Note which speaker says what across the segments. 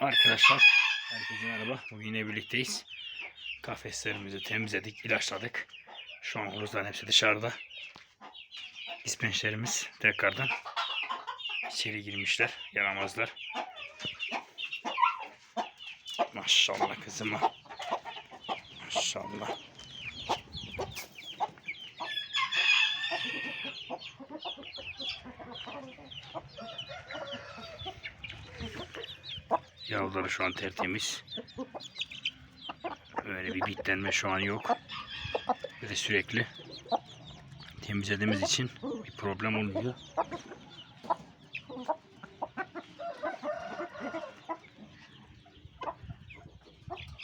Speaker 1: Arkadaşlar herkese merhaba. Bugün yine birlikteyiz. Kafeslerimizi temizledik, ilaçladık. Şu an horozların hepsi dışarıda. İspençlerimiz tekrardan içeri girmişler. Yaramazlar. Maşallah kızıma. Maşallah. Yavruları şu an tertemiz. Öyle bir bitlenme şu an yok. Ve sürekli temizlediğimiz için bir problem olmuyor.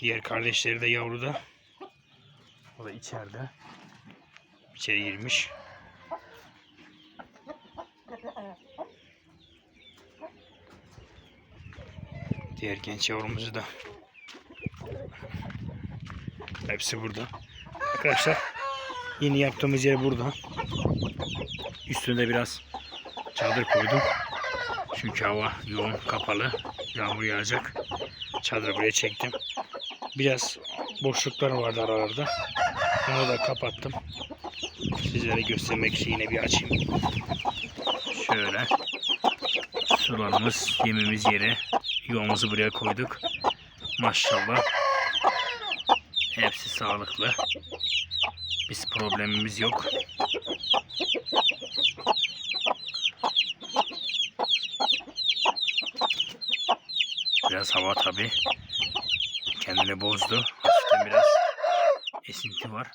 Speaker 1: Diğer kardeşleri de yavruda. O da içeride. İçeri girmiş. Diğer genç yavrumuzu da hepsi burada. Arkadaşlar yeni yaptığımız yer burada. Üstünde biraz çadır koydum. Çünkü hava yoğun kapalı. Yağmur yağacak. Çadırı buraya çektim. Biraz boşluklar vardı aralarda. Onu da kapattım. Sizlere göstermek için yine bir açayım. Şöyle. Sularımız, yemimiz yeri. Yuvamızı buraya koyduk. Maşallah. Hepsi sağlıklı. Biz problemimiz yok. Biraz hava tabi kendini bozdu. Hafiften biraz esinti var.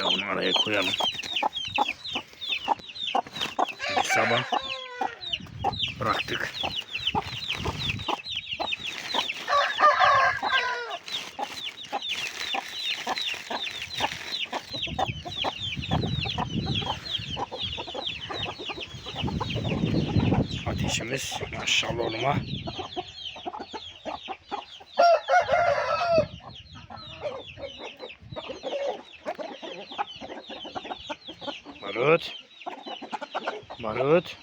Speaker 1: Tekrar bunu araya koyalım. Şimdi sabah bıraktık. Ateşimiz maşallah oğluma. Barut. Barut.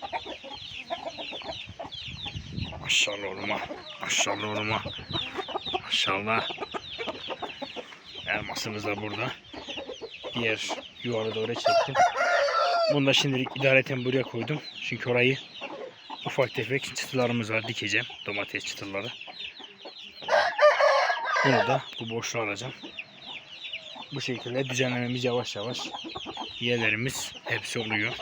Speaker 1: Maşallah oğluma. Maşallah oğluma. Maşallah. Elmasımız da burada. Diğer yuvarı doğru çektim. Bunu da şimdilik idareten buraya koydum. Çünkü orayı ufak tefek çıtılarımız var. Dikeceğim. Domates çıtıları. Bunu da bu boşluğa alacağım. Bu şekilde düzenlememiz yavaş yavaş. Yerlerimiz hepsi oluyor.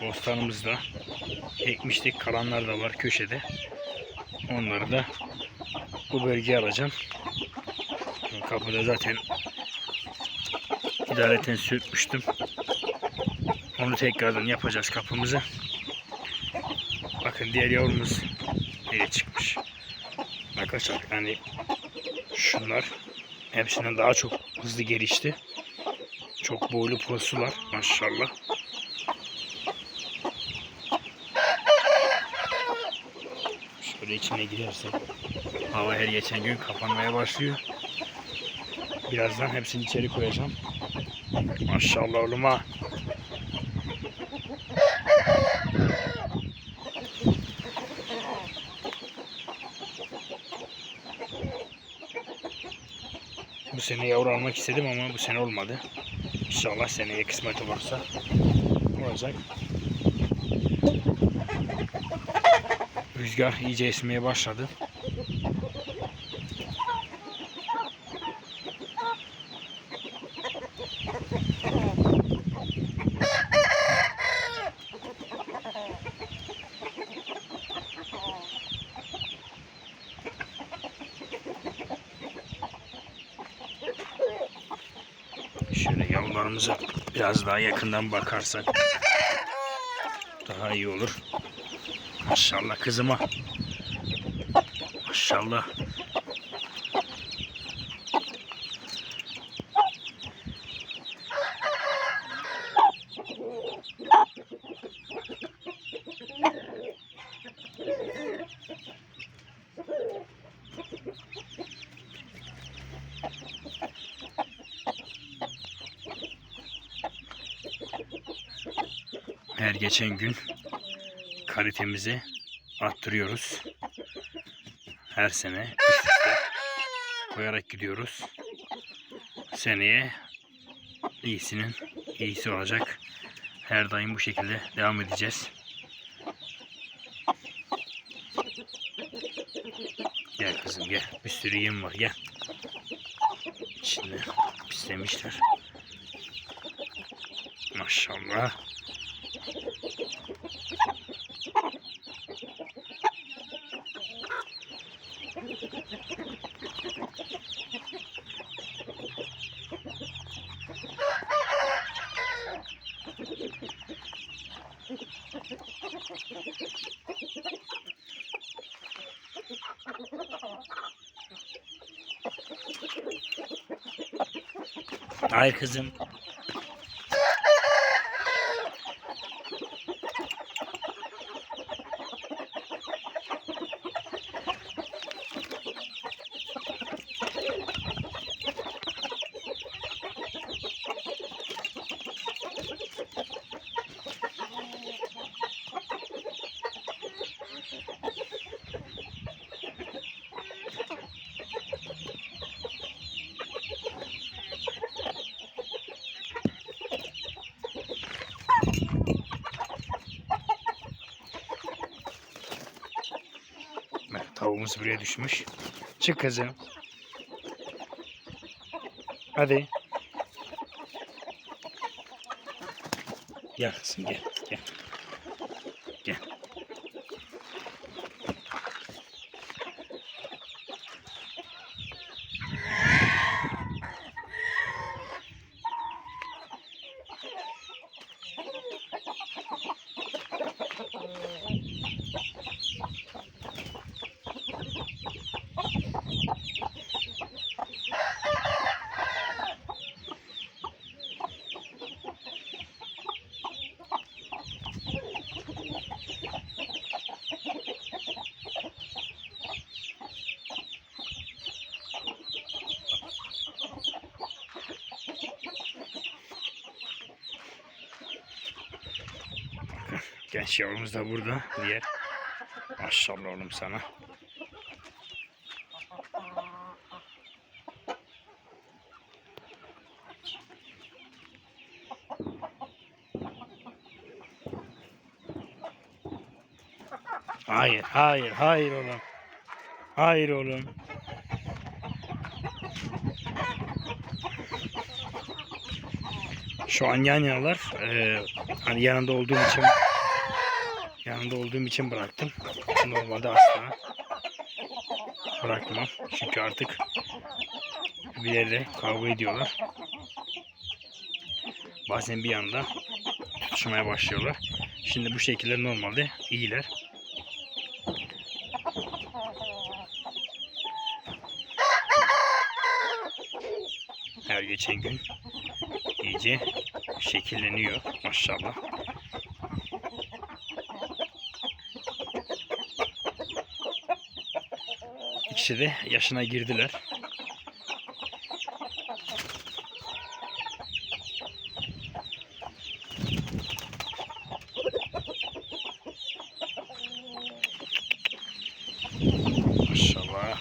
Speaker 1: Bostanımızda ekmiştik. Kalanlar da var köşede. Onları da bu bölgeye alacağım. Kapıda zaten idareten sürtmüştüm. Onu tekrardan yapacağız kapımızı. Bakın diğer yavrumuz nereye çıkmış. Arkadaşlar yani şunlar hepsinden daha çok hızlı gelişti. Çok boylu posular maşallah. Şöyle içine girersek hava her geçen gün kapanmaya başlıyor. Birazdan hepsini içeri koyacağım. Maşallah oğluma. Bu sene yavru almak istedim ama bu sene olmadı. İnşallah seneye kısmet olursa olacak. Rüzgar iyice esmeye başladı. Şöyle yavrularımıza biraz daha yakından bakarsak daha iyi olur. Maşallah kızıma. Maşallah. Her geçen gün kalitemizi arttırıyoruz. Her sene koyarak gidiyoruz. Seneye iyisinin iyisi olacak. Her daim bu şekilde devam edeceğiz. Gel kızım gel. Bir sürü yem var gel. İçinde pislemişler. Maşallah. Hayır kızım. Tavuğumuz buraya düşmüş. Çık kızım. Hadi. Gel kızım gel. Gel. Genç yavrumuz da burada. Diğer. Maşallah oğlum sana. Hayır, hayır, hayır oğlum. Hayır oğlum. Şu an yan yanalar. Ee, hani yanında olduğum için yanında olduğum için bıraktım. Normalde asla bırakmam. Çünkü artık birbirleriyle kavga ediyorlar. Bazen bir anda tutuşmaya başlıyorlar. Şimdi bu şekilde normalde iyiler. Her geçen gün iyice şekilleniyor maşallah. İkisi de yaşına girdiler. Maşallah.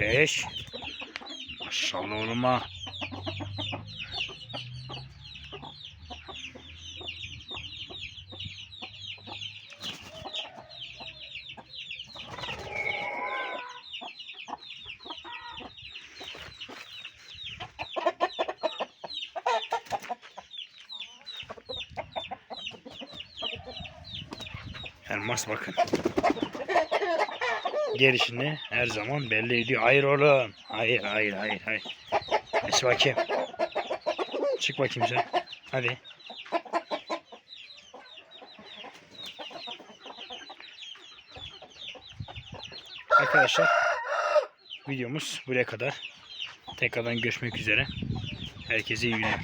Speaker 1: Ateş. Maşallah oğluma. Elmas bakın. Gelişini her zaman belli ediyor. Hayır oğlum. Hayır hayır hayır hayır. Geç bakayım. Çık bakayım sen. Hadi. Arkadaşlar videomuz buraya kadar. Tekrardan görüşmek üzere. Herkese iyi günler.